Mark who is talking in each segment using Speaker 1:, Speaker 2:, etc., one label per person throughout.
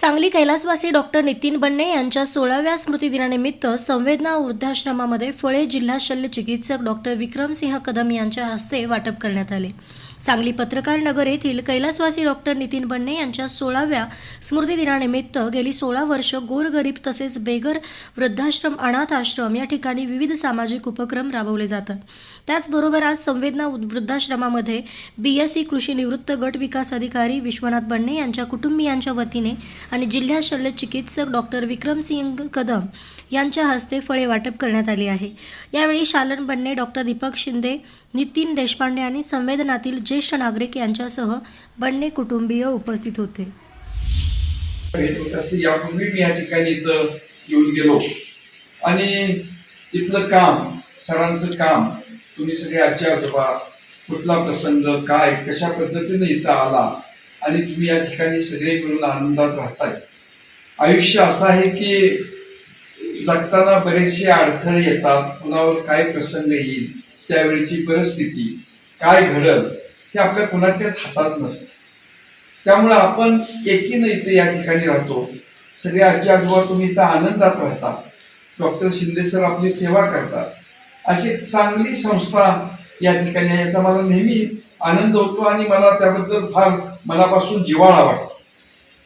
Speaker 1: सांगली कैलासवासी डॉक्टर नितीन बन्ने यांच्या सोळाव्या स्मृतिदिनानिमित्त संवेदना वृद्धाश्रमामध्ये फळे जिल्हा शल्य चिकित्सक डॉक्टर विक्रमसिंह कदम यांच्या हस्ते वाटप करण्यात आले. सांगली पत्रकार नगर येथील कैलासवासी डॉक्टर नितीन बन्ने यांच्या सोळाव्या स्मृतिदिनानिमित्त गेली सोळा वर्ष गोरगरीब तसेच बेघर वृद्धाश्रम अनाथ आश्रम या ठिकाणी विविध सामाजिक उपक्रम राबवले जातात. त्याचबरोबर आज संवेदना वृद्धाश्रमामध्ये बी एस सी कृषी निवृत्त गट विकास अधिकारी विश्वनाथ बन्ने यांच्या कुटुंबियांच्या वतीने आणि जिल्हा शल्य चिकित्सक डॉक्टर विक्रमसिंग कदम यांच्या हस्ते फळे वाटप करण्यात आली आहे. यावेळी शालन बन्ने डॉक्टर दीपक शिंदे नितीन देशपांडे आणि संवेदनातील ज्येष्ठ नागरिक यांच्यासह बन्ने कुटुंबीय उपस्थित होते.
Speaker 2: होत असते यापूर्वी मी या ठिकाणी इथं येऊन गेलो. आणि इथलं काम सरांचं काम तुम्ही सगळे आजच्या आजोबा कुठला प्रसंग काय कशा पद्धतीने इथं आला आणि तुम्ही या ठिकाणी सगळे मिळून आनंदात राहताय. आयुष्य असं आहे की जगताना बरेचसे अडथळे येतात कुणावर काय प्रसंग येईल त्यावेळीची परिस्थिती काय घडल हे आपल्या कुणाच्याच हातात नसतं. त्यामुळं आपण एकीनं इथे या ठिकाणी राहतो. सगळे आजी आजोबा तुम्ही इथं आनंदात राहता. डॉक्टर शिंदे सर आपली सेवा करतात. अशी चांगली संस्था या ठिकाणी आहे. याचा मला नेहमी आनंद होतो आणि मला त्याबद्दल फार मनापासून जिवाळा वाटतो.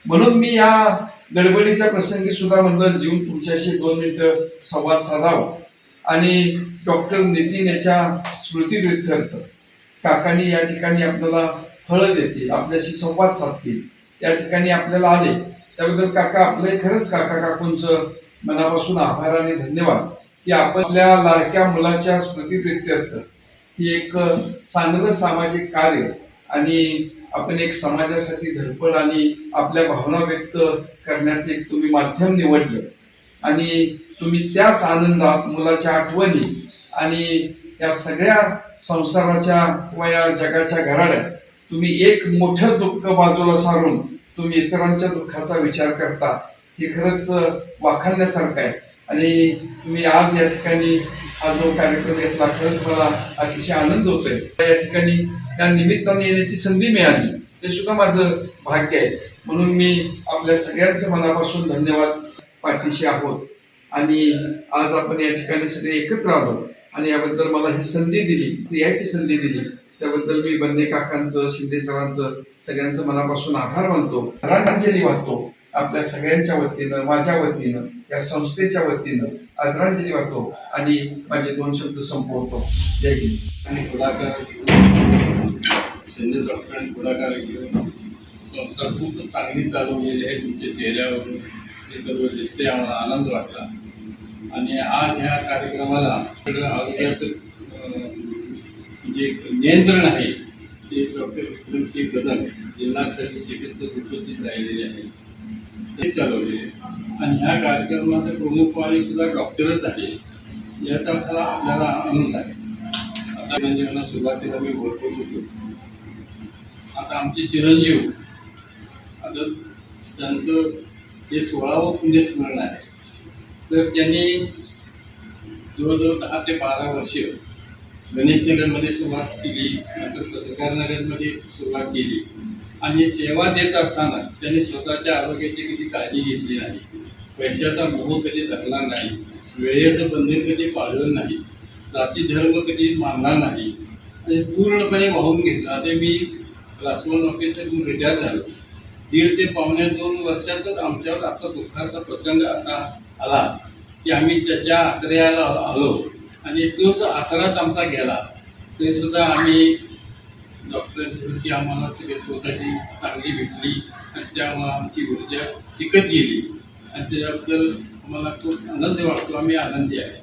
Speaker 2: म्हणून मी या गडबडीच्या प्रसंगी सुद्धा म्हणलं येऊन तुमच्याशी दोन मिनिटं संवाद साधावा. आणि डॉक्टर नितीन याच्या स्मृतीप्रित्यर्थ काकांनी या ठिकाणी आपल्याला फळं देतील आपल्याशी संवाद साधतील या ठिकाणी आपल्याला आले. त्याबद्दल काका आपले खरंच काका काकूंचं मनापासून आभार आणि धन्यवाद की आपण आपल्या लाडक्या मुलाच्या स्मृतीप्रित्यर्थ ही एक चांगलं सामाजिक कार्य आणि आपण एक समाजासाठी धडपड आणि आपल्या भावना व्यक्त करण्याचे एक तुम्ही माध्यम निवडलं. आणि तुम्ही त्याच आनंदात मुलाच्या आठवणी आणि या सगळ्या संसाराच्या किंवा या जगाच्या घराड्यात तुम्ही एक मोठं दुःख बाजूला सारून तुम्ही इतरांच्या दुःखाचा विचार करता हे खरंच वाखाणण्यासारखं आहे. आणि तुम्ही आज या ठिकाणी हा जो कार्यक्रम घेतला खरंच मला अतिशय आनंद होतोय. या ठिकाणी त्या निमित्ताने येण्याची संधी मिळाली. ते सुद्धा माझं भाग्य आहे. म्हणून मी आपल्या सगळ्यांचं मनापासून धन्यवाद पाठीशी आहोत. आणि आज आपण या ठिकाणी सगळे एकत्र आलो. आणि याबद्दल मला ही संधी दिली यायची संधी दिली. त्याबद्दल मी बंदे काकांचं शिंदे सरांचं सगळ्यांचं मनापासून आभार मानतो. आदरांजली वाहतो. आपल्या सगळ्यांच्या वतीनं माझ्या वतीनं या संस्थेच्या वतीनं आदरांजली वाहतो आणि माझे दोन शब्द संपवतो. जय हिंद.
Speaker 3: आणि पुढाकार घेऊन शिंदे डॉक्टरांनी पुढाकार घेऊन संस्था खूप चांगली चालवलेली आहे तुमच्या चेहऱ्यावरून. ते सर्व दिसते आम्हाला आनंद वाटला. आणि आज ह्या कार्यक्रमाला आरोग्याचं जे म्हणजे नियंत्रण आहे ते डॉक्टर विक्रमसिंग कदम जिल्हा शल्य चिकित्सक उपस्थित राहिलेले आहेत. ते चालवले. आणि ह्या कार्यक्रमाचं प्रमुख पाणी सुद्धा डॉक्टरच आहे. याचा मला आपल्याला आनंद आहे. आता म्हणजे चिरंजीवांना सुरुवातीला मी बोलतो होतो. आता आमचे चिरंजीव आता त्यांचं हे सोळावं पुण्यस्मरण आहे. तर त्यांनी जवळजवळ दहा ते बारा वर्ष गणेशनगरमध्ये सुरुवात केली नंतर पत्रकारनगरमध्ये सुरुवात केली. आणि सेवा देत असताना त्यांनी स्वतःच्या आरोग्याची कधी काळजी घेतली नाही पैशाचा मोह कधी धरला नाही वेळेचं बंधन कधी पाळलं नाही जाती धर्म कधी मानला नाही आणि पूर्णपणे वाहून घेतला. ते मी क्लास वन ऑफिसर रिटायर झालो. दीड ते पावणे दोन वर्षातच आमच्यावर असा दुःखाचा प्रसंग असा आला की आम्ही त्याच्या आश्रयाला आलो. आणि तोच आसराच आमचा गेला. तरीसुद्धा आम्ही डॉक्टरांची आम्हाला सगळी सोसायटी चांगली भेटली. आणि त्यामुळं आमची ऊर्जा टिकत गेली. आणि त्याच्याबद्दल आम्हाला खूप आनंद वाटतो. आम्ही आनंदी आहे.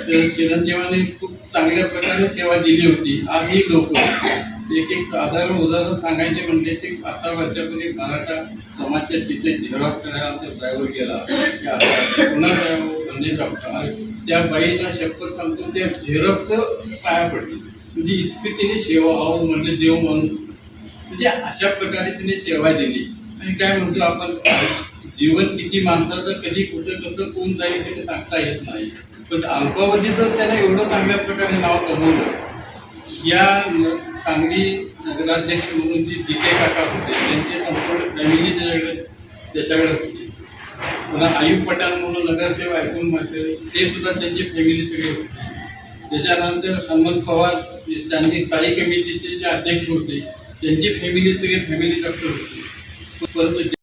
Speaker 3: तर चिरंजीवाने खूप चांगल्या प्रकारे सेवा दिली होती. आजही लोक एक एक साधारण उदाहरण सांगायचे म्हणजे ते पाच सहा वर्षापूर्वी मराठा समाजच्या तिथे झेरॉक्स करायला आमचा ड्रायव्हर गेला पुन्हा driver म्हणजे डॉक्टर त्या बाईला शपथ सांगतो त्या झेरॉक्सचं पाया पडली. म्हणजे इतकी तिने सेवा आहो म्हणजे देव माणूस. म्हणजे अशा प्रकारे तिने सेवा दिली. आणि काय म्हणतो आपण जीवन किती माणसाचं कधी कुठं कसं कोण जाईल ते सांगता येत नाही. पण अल्पावधीतच त्याने एवढं चांगल्या प्रकारे नाव कमवलं. या सांगली नगराध्यक्ष म्हणून जी डी के काका होते त्यांचे संपूर्ण फॅमिली त्याच्याकडे त्याच्याकडे होते. पुन्हा आयुब पठाण म्हणून नगरसेवक ऐकून माझे ते सुद्धा त्यांची फॅमिली सगळे होते. त्याच्यानंतर हनुमंत पवार जे स्टँडिंग स्थायी कमिटीचे जे अध्यक्ष होते त्यांची फॅमिली सगळे फॅमिली डॉक्टर होते. परंतु